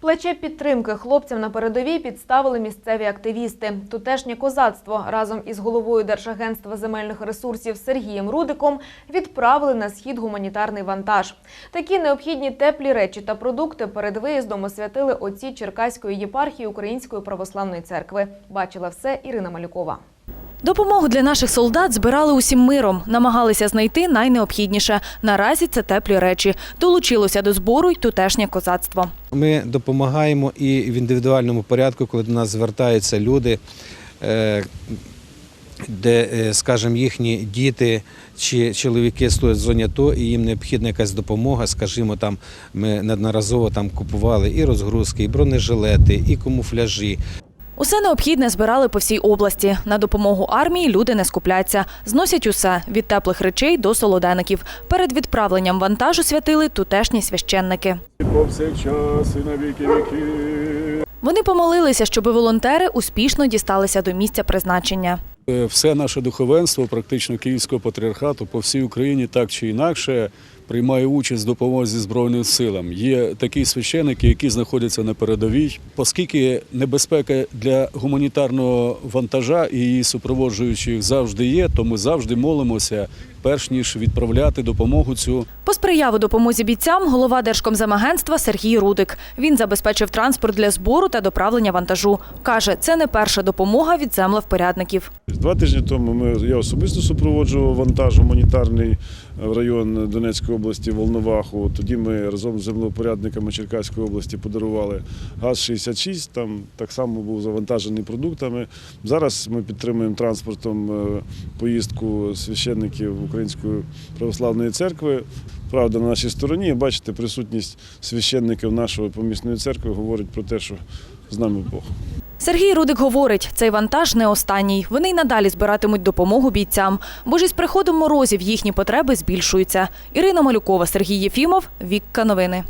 Плече підтримки хлопцям на передовій підставили місцеві активісти. Тутешнє козацтво разом із головою Держагентства земельних ресурсів Сергієм Рудиком відправили на схід гуманітарний вантаж. Такі необхідні теплі речі та продукти перед виїздом освятили отці Черкаської єпархії Української православної церкви. Бачила все Ірина Малюкова. Допомогу для наших солдат збирали усім миром, намагалися знайти найнеобхідніше. Наразі це теплі речі. Долучилося до збору й тутешнє козацтво. Ми допомагаємо і в індивідуальному порядку, коли до нас звертаються люди, е, де, е, скажімо, їхні діти чи чоловіки стоять в зоні АТО, і їм необхідна якась допомога. Скажімо, там ми неодноразово там купували і розгрузки, і бронежилети, і камуфляжі. Усе необхідне збирали по всій області. На допомогу армії люди не скупляться. Зносять усе від теплих речей до солодеників. Перед відправленням вантажу святили тутешні священники. повсякчас і на віки віки. Вони помолилися, щоб волонтери успішно дісталися до місця призначення. Е, Все наше духовенство, практично Київського патріархату по всій Україні так чи інакше приймає участь в допомозі Збройним силам. Є такі священики, які знаходяться на передовій. Оскільки небезпека для гуманітарного вантажа і її супроводжуючих завжди є, то ми завжди молимося, перш ніж відправляти допомогу цю Посприяв у допомозі бійцям голова Держкомземагентства Сергій Рудик. Він забезпечив транспорт для збору та доправлення вантажу. Каже, це не перша допомога від землевпорядників. Два тижні тому ми, я особисто супроводжував вантаж гуманітарний в район Донецької області Волноваху. Тоді ми разом з землепорядниками Черкаської області подарували ГАЗ-66, там так само був завантажений продуктами. Зараз ми підтримуємо транспортом е, поїздку священників Української православної церкви. Правда, на нашій стороні, бачите, присутність священників нашої помісної церкви говорить про те, що з нами Бог. Сергій Рудик говорить, цей вантаж не останній. Вони й надалі збиратимуть допомогу бійцям, бо ж із приходом морозів їхні потреби збільшуються. Ірина Малюкова, Сергій Єфімов, Вікка Новини.